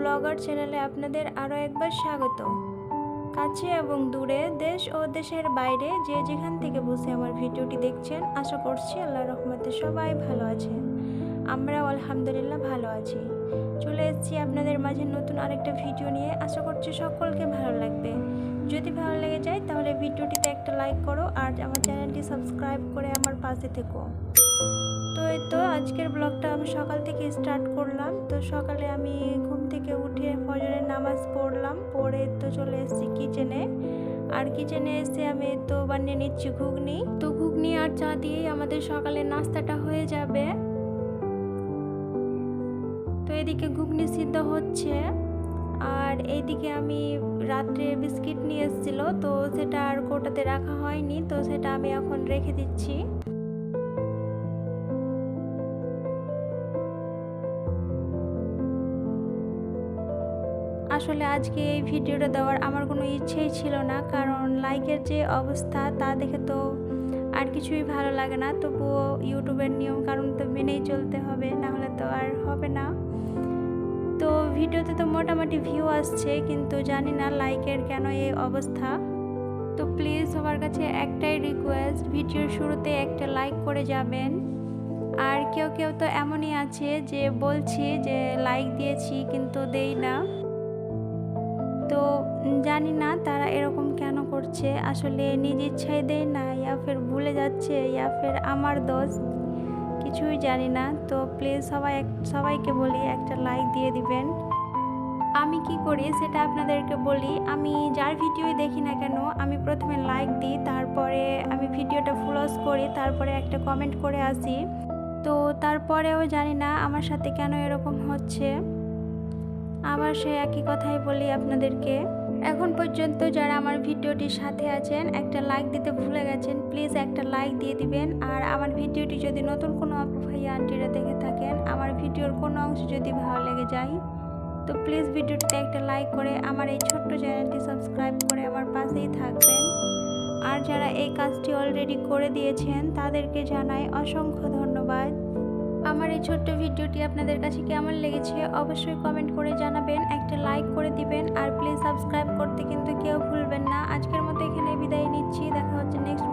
Blogger চ্যানেলে আপনাদের আরও একবার স্বাগত। কাছে এবং দূরে দেশ ও দেশের বাইরে যে যেখান থেকে বসে আমার ভিডিওটি দেখছেন, আশা করছি আল্লাহ রহমতে সবাই ভালো আছেন। আমরাও আলহামদুলিল্লাহ ভালো আছি। চলে এসেছি আপনাদের মাঝে নতুন আরেকটা ভিডিও নিয়ে। আশা করছি সকলকে ভালো লাগবে। যদি ভালো লেগে যায় তাহলে ভিডিওটিতে একটা লাইক করো আর আমার চ্যানেলটি সাবস্ক্রাইব করে আমার পাশে থেকো। তো এই তো আজকের ব্লগটা আমি সকাল থেকে স্টার্ট করলাম। তো সকালে আমি ঘুম থেকে উঠে ফজরের নামাজ পড়লাম। পড়ে তো চলে এসেছি কিচেনে আর কিচেনে এসে আমি তো বানিয়ে নিচ্ছি ঘুগনি। তো ঘুগনি আর চা দিয়েই আমাদের সকালের নাস্তাটা হয়ে যাবে। তো এদিকে ঘুগনি সিদ্ধ হচ্ছে। আর এইদিকে আমি রাত্রে বিস্কিট নিয়ে এসেছিল। তো সেটা আর কোটাতে রাখা হয়নি। তো সেটা আমি এখন রেখে দিচ্ছি। আসলে আজকে এই ভিডিওটা দেওয়ার আমার কোনো ইচ্ছেই ছিল না, কারণ লাইকের যে অবস্থা তা দেখে তো আর কিছুই ভালো লাগে না। তবুও ইউটিউবের নিয়ম কারণ তো মেনেই চলতে হবে, না হলে তো আর হবে না। তো ভিডিওতে তো মোটামুটি ভিউ আসছে, কিন্তু জানি না লাইকের কেন এই অবস্থা। তো প্লিজ সবার কাছে একটাই রিকোয়েস্ট ভিডিওর শুরুতে একটা লাইক করে যাবেন। আর কেউ কেউ তো এমনই আছে যে বলছি যে লাইক দিয়েছি, কিন্তু দেই না। তো জানি না তারা এরকম কেন করছে। আসলে নিজ ইচ্ছাই দেয় না, ইয়া ফের ভুলে যাচ্ছে, ইয়া ফের আমার দোষ। কিছুই জানি না। তো প্লিজ সবাই সবাইকে বলি, একটা লাইক দিয়ে দিবেন। আমি কি করি সেটা আপনাদেরকে বলি, আমি যার ভিডিওই দেখি না কেন, আমি প্রথমে লাইক দিই, তারপরে আমি ভিডিওটা ফুলস করি, তারপরে একটা কমেন্ট করে আসি। তো তারপরেও জানি না আমার সাথে কেন এরকম হচ্ছে। আবার সে একই কথাই বলি আপনাদেরকে। এখন পর্যন্ত যারা আমার ভিডিওটির সাথে আছেন, একটা লাইক দিতে ভুলে গেছেন প্লিজ একটা লাইক দিয়ে দিবেন। আর আমার ভিডিওটি যদি নতুন কোনো আপু ভাই আন্টিরা দেখে থাকেন, আমার ভিডিওর কোনো অংশ যদি ভালো লেগে যায়, তো প্লিজ ভিডিওটিতে একটা লাইক করে আমার এই ছোট্ট চ্যানেলটি সাবস্ক্রাইব করে আমার পাশেই থাকবেন। আর যারা এই কাজটি অলরেডি করে দিয়েছেন, তাদেরকে জানাই অসংখ্য ধন্যবাদ। আমার এই ছোট্ট ভিডিওটি আপনাদের কাছে কেমন লেগেছে অবশ্যই কমেন্ট করে জানাবেন, একটা লাইক করে দিবেন, আর প্লিজ সাবস্ক্রাইব করতে কিন্তু কেউ ভুলবেন না। আজকের মতো এখানে বিদায় নিচ্ছি, দেখা হচ্ছে নেক্সট